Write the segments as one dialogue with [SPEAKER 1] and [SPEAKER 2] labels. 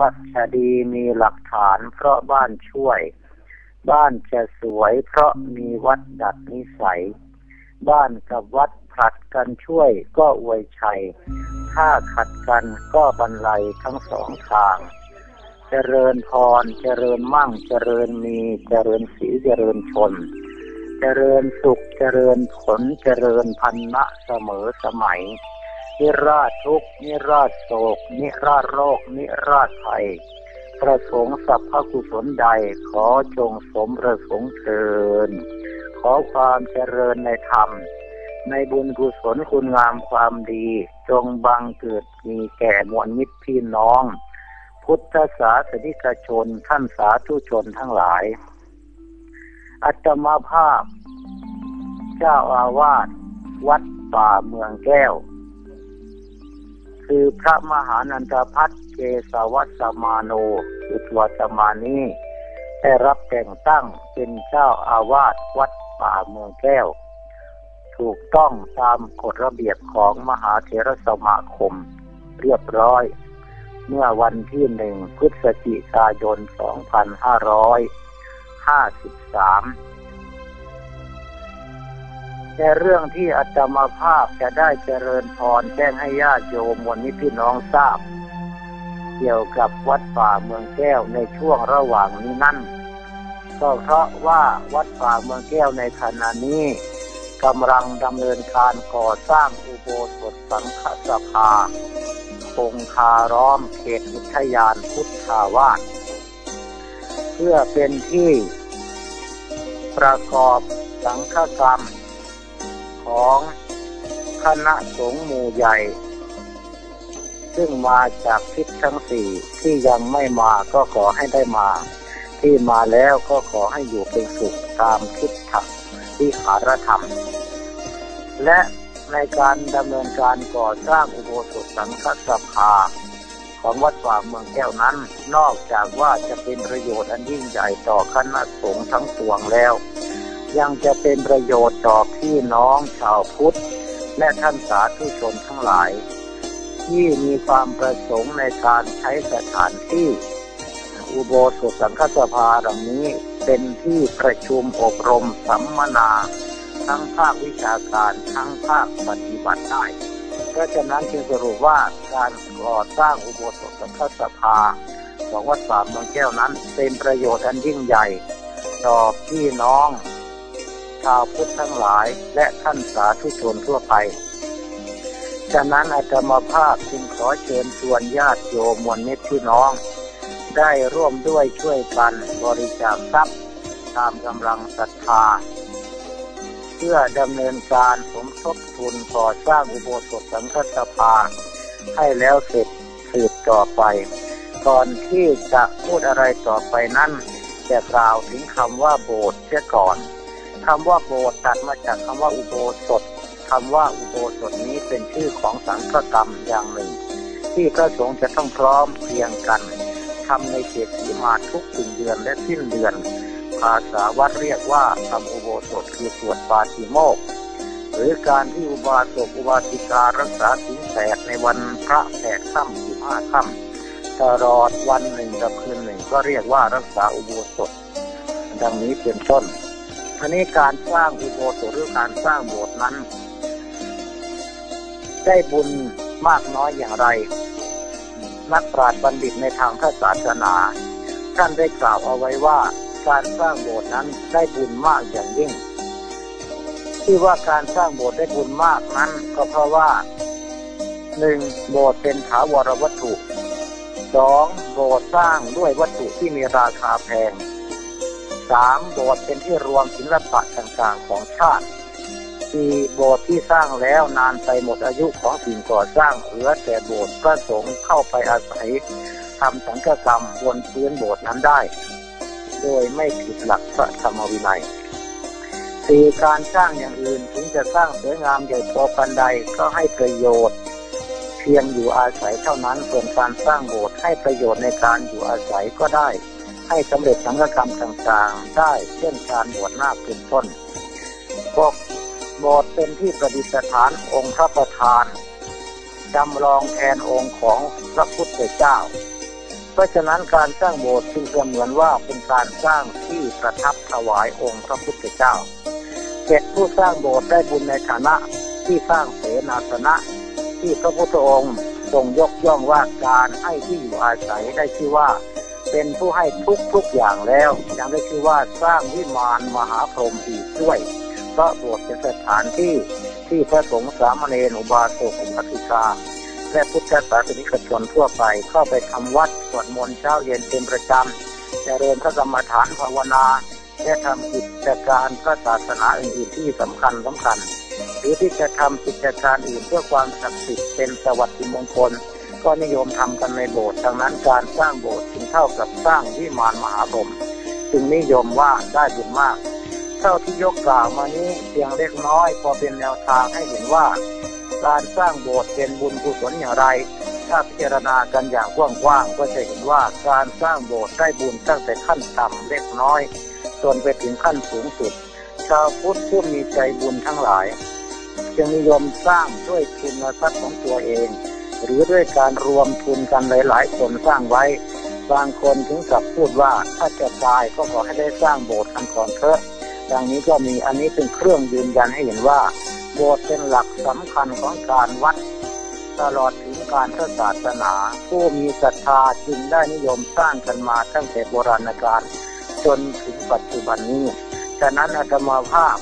[SPEAKER 1] ปัจดีมีหลักฐานเพราะบ้านช่วย บ้านจะสวยเพราะมีวัดดัดนิสัย บ้านกับวัดผลัดกันช่วยก็อวยชัย ถ้าขัดกันก็บรรลัยทั้งสองทาง เจริญพร เจริญมั่ง เจริญมี เจริญสีเจริญชน เจริญสุข เจริญผล เจริญพันนะเสมอสมัย นิราชทุกนิราชโศก นิราชโรค นิราชภัย ประสงค์สัพพกุศลใด ขอจงสมประสงค์เทินขอความเจริญในธรรม ในบุญกุศลคุณงามความดี จงบังเกิดมีแก่มวลมิตรพี่น้อง พุทธศาสนิกชนท่านสาธุชนทั้งหลาย อัตมาภาพ เจ้าอาวาสวัดป่าเมืองแก้ว คือพระมหานันทพัฒน์เกสวัสมาโนอุตวัตมานีได้รับแต่งตั้งเป็นเจ้าอาวาสวัดป่าเมืองแก้ว ถูกต้องตามกฎระเบียบของมหาเถรสมาคมเรียบร้อย เมื่อวันที่หนึ่งพฤศจิกายน 2553 ในเรื่องที่อาตมาภาพจะได้เจริญพรแจ้งให้ญาติโยมวันนี้พี่น้องทราบ เกี่ยวกับวัดป่าเมืองแก้วในช่วงระหว่างนี้นั่นก็เพราะว่าวัดป่าเมืองแก้วในขณะนี้กำลังดำเนินการก่อสร้างอุโบสถสังฆสภาคงคาร้อมเขตอุทยานพุทธาวาสเพื่อเป็นที่ประกอบสังฆกรรม ของคณะสงฆ์หมู่ใหญ่ ซึ่งมาจากทิศทั้งสี่ที่ยังไม่มาก็ขอให้ได้มา ที่มาแล้วก็ขอให้อยู่เป็นสุขตามทิศทวิหารธรรม และในการดำเนินการก่อสร้างอุโบสถสังฆสภาของวัดป่าเมืองแก้วนั้น นอกจากว่าจะเป็นประโยชน์อันยิ่งใหญ่ต่อคณะสงฆ์ทั้งปวงแล้ว ยังจะเป็นประโยชน์ต่อพี่น้องชาวพุทธ และท่านสาธุชนทั้งหลาย ที่มีความประสงค์ในการใช้สถานที่ อุโบสถสังฆสภาดังนี้เป็นที่ประชุมอบรมสัมมนา ทั้งภาควิชาการทั้งภาคปฏิบัติได้เพราะฉะนั้นจึงสรุปว่าการก่อสร้างอุโบสถสังฆสภาของวัดป่าเมืองแก้วนั้นเป็นประโยชน์อันยิ่งใหญ่ ต่อพี่น้อง ชาวพุทธทั้งหลายและท่านสาธุชนทั่วไป ฉะนั้นอาตมาภาพจึงขอเชิญชวนญาติโยมมวลเมตพี่น้อง ได้ร่วมด้วยช่วยกันบริจาคทรัพย์ ตามกำลังศรัทธา เพื่อดำเนินการสมทบทุนก่อสร้างอุโบสถสังฆสภาให้แล้วเสร็จสืบต่อไป ก่อนที่จะพูดอะไรต่อไปนั้นจะกล่าวถึงคำว่าโบสถ์เสียก่อน คำว่าโบสถ์ตัดมาจากคำว่าอุโบสถคำว่าอุโบสถนี้เป็นชื่อของสังฆกรรมอย่างหนึ่ง ที่พระสงฆ์จะต้องพร้อมเพรียงกันทำในเขตสีมาทุกสิ่งเดือนและสิ้นเดือน ภาษาวัดเรียกว่าทำอุโบสถคือสวดปาติโมกหรือการที่อุบาสกอุบาสิการักษาศีลแปดในวันพระแปดค่ำสิบห้าค่ำตลอดวันหนึ่งกับคืนหนึ่งก็เรียกว่ารักษาอุโบสถ ดังนี้เป็นต้น ทีนี้การสร้างอุโบสถหรือการสร้างโบสถ์นั้น ได้บุญมากน้อยอย่างไร นักปราชญ์บัณฑิตในทางพระศาสนา ท่านได้กล่าวเอาไว้ว่าการสร้างโบสถ์นั้นได้บุญมากอย่างยิ่ง ที่ว่าการสร้างโบสถ์ได้บุญมากนั้น ก็เพราะว่าหนึ่งโบสถ์เป็นถาวรวัตถุสองโบสถ์สร้างด้วยวัตถุที่มีราคาแพง สามโบสถ์เป็นที่รวมศิลปะต่างๆของชาติสี่โบสถ์ที่สร้างแล้วนานไปหมดอายุของสิ่งก่อสร้างเหลือแต่โบสถ์พระสงฆ์เข้าไปอาศัยทำสังฆกรรมบนพื้นโบสถ์นั้นได้ โดยไม่ผิดหลักพระธรรมวินัยสี่การสร้างอย่างอื่นถึงจะสร้างสวยงามใหญ่โตปันใดก็ให้ประโยชน์ เพียงอยู่อาศัยเท่านั้นส่วนการสร้างโบสถ์ให้ประโยชน์ในการอยู่อาศัยก็ได้ ให้สำเร็จสังฆกรรมต่างๆ ได้เช่นการบวชน้าเป็นต้นพวกโบสถ์เป็นที่ประดิษฐานองค์พระประธานจำลองแทนองค์ของพระพุทธเจ้า เพราะฉะนั้นการสร้างโบสถ์จึงเสมือนว่าเป็นการสร้างที่ประทับถวายองค์พระพุทธเจ้าเจ็ดผู้สร้างโบสถ์ได้บุญในฐานะที่สร้างเสนาสนะ ที่พระพุทธองค์ทรงยกย่องว่าการให้ที่อยู่อาศัยได้ชื่อว่า เป็นผู้ให้ทุกทุกอย่างแล้ว ยังได้ชื่อว่าสร้างวิมานมหาพรหมอีกด้วยเพระโบสถ์เป็นสถานที่ที่พระสงฆ์สามเณรอุบาสกอุบาสิกาและพุทธศาสนิกชนทั่วไปเข้าไปทำวัดสวดมนต์เช้าเย็นเป็นประจำเจริญพระกรรมฐานภาวนา และทำกิจการพระศาสนาอื่นๆที่สำคัญสำคัญ หรือที่จะทำกิจการอื่นเพื่อความศักดิ์สิทธิ์เป็นสวัสดิมงคล ก็นิยมทำกันในโบสถ์ดังนั้นการสร้างโบสถ์จึงเท่ากับสร้างวิมานมหาพรหมจึงนิยมว่าได้บุญมากเท่าที่ยกกล่าวมานี้เพียงเล็กน้อย พอเป็นแนวทางให้เห็นว่า การสร้างโบสถ์เป็นบุญกุศลอย่างไร ถ้าพิจารณากันอย่างกว้างๆก็จะเห็นว่าการสร้างโบสถ์ได้บุญตั้งแต่ขั้นต่ำเล็กน้อยจนไปถึงขั้นสูงสุด ชาวพุทธผู้มีใจบุญทั้งหลาย จึงนิยมสร้างด้วยทุนทรัพย์ของตัวเอง หรือด้วยการรวมทุนกันหลายๆคนสร้างไว้ บางคนถึงกับพูดว่าถ้าจะตายก็ขอให้ได้สร้างโบสถ์กันก่อนเถอะดังนี้ก็มีอันนี้เป็นเครื่องยืนยันให้เห็นว่า โบสถ์เป็นหลักสำคัญของการวัด ตลอดถึงการพระศาสนา ผู้มีศรัทธาจึงได้นิยมสร้างกันมาตั้งแต่โบราณกาลจนถึงปัจจุบันนี้ฉะนั้นอาตมาภาพ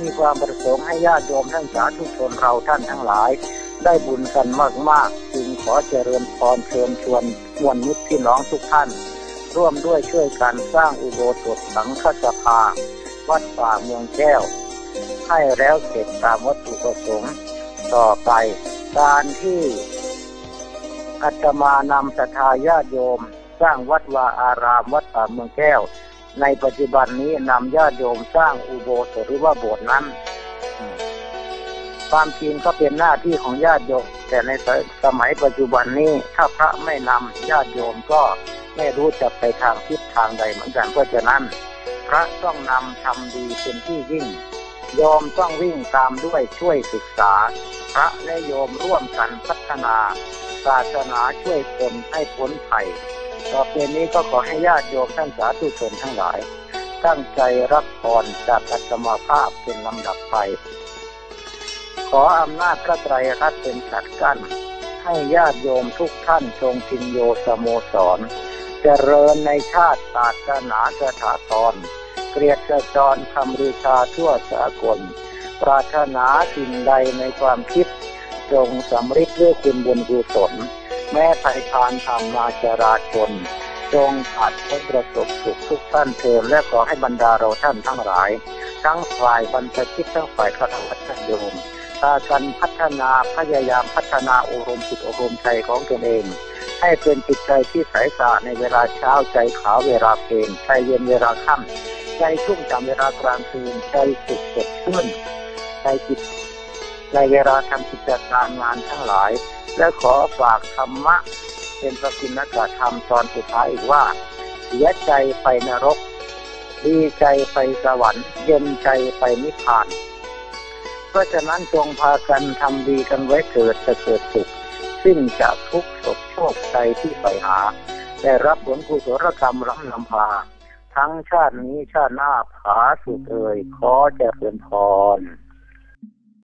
[SPEAKER 1] มีความประสงค์ให้ญาติโยมท่านสาธุชนเราท่านทั้งหลาย ได้บุญกันมากๆจึงขอเจริญพรเชิญชวนมวลมิตรพี่น้องทุกท่าน ร่วมด้วยช่วยกันสร้างอุโบสถสังฆสภา วัดป่าเมืองแก้ว ให้แล้วเสร็จตามวัตถุประสงค์ ต่อไปการที่อาตมานำศรัทธาญาติโยม สร้างวัดวาอารามวัดป่าเมืองแก้ว ในปัจจุบันนี้นำญาติโยมสร้างอุโบสถหรือว่าโบสถ์นั้น ความจริงก็เป็นหน้าที่ของญาติโยม แต่ในสมัยปัจจุบันนี้ถ้าพระไม่นำญาติโยมก็ไม่รู้จะไปทางทิศทางใดเหมือนกันเพราะฉะนั้น พระต้องนำทำดีเป็นที่ยิ่งโยมต้องวิ่งตามด้วยช่วยศึกษา พระและโยมร่วมกันพัฒนา ศาสนาช่วยคนให้พ้นภัยต่อไปนี้ก็ขอให้ญาติโยมท่านสาธุชนทั้งหลาย ตั้งใจรับพรจากอัตมาภาพเป็นลำดับไป ออำนาจพระไตรรัตน์เป็นสัตว์กั้น ให้ญาติโยมทุกท่านจงพินโยสโมสร เจริญในชาติศาสนาสถาธรเกลียดกระจรคำริชาทั่วสากล ปรารถนาสิ่งใดในความคิด จงสำฤทธิ์ด้วยคุณบุญกุศล แม้ภัยทานทำมาจราชน จงผัดให้ประสบสุขทุกท่านเทินและขอให้บรรดาเราท่านทั้งหลาย ทั้งฝ่ายบรรพชิตทั้งฝ่ายข้าราชโยมากันพัฒนาพยายามพัฒนาอารมณ์จิตอารมณ์ใจของตนเอง ให้เป็นจิตใจที่ใสสะอาดในเวลาเช้าใจขาวเวลาเพลนใจเย็นเวลาค่ำใจชุ่มฉ่ำเวลากลางคืนใจสุขสดชื่นใจจิตในเวลาทำกิจการงานทั้งหลาย และขอฝากธรรมะ เป็นประกินกธรรมตอนสุดท้ายอีกว่าเสียใจไปนรก ดีใจไปสวรรค์ เย็นใจไปนิพพาน เพราะฉะนั้นจงพากันทำดีกันไว้เกิดจะเกิดสุขสิ้นจากทุกข์โศกโชคใจที่ไปหาได้รับผลกุศลกรรมล้ำลำพา ทั้งชาตินี้ชาติหน้าผาสุดเอ่ยขอจะเจรินพร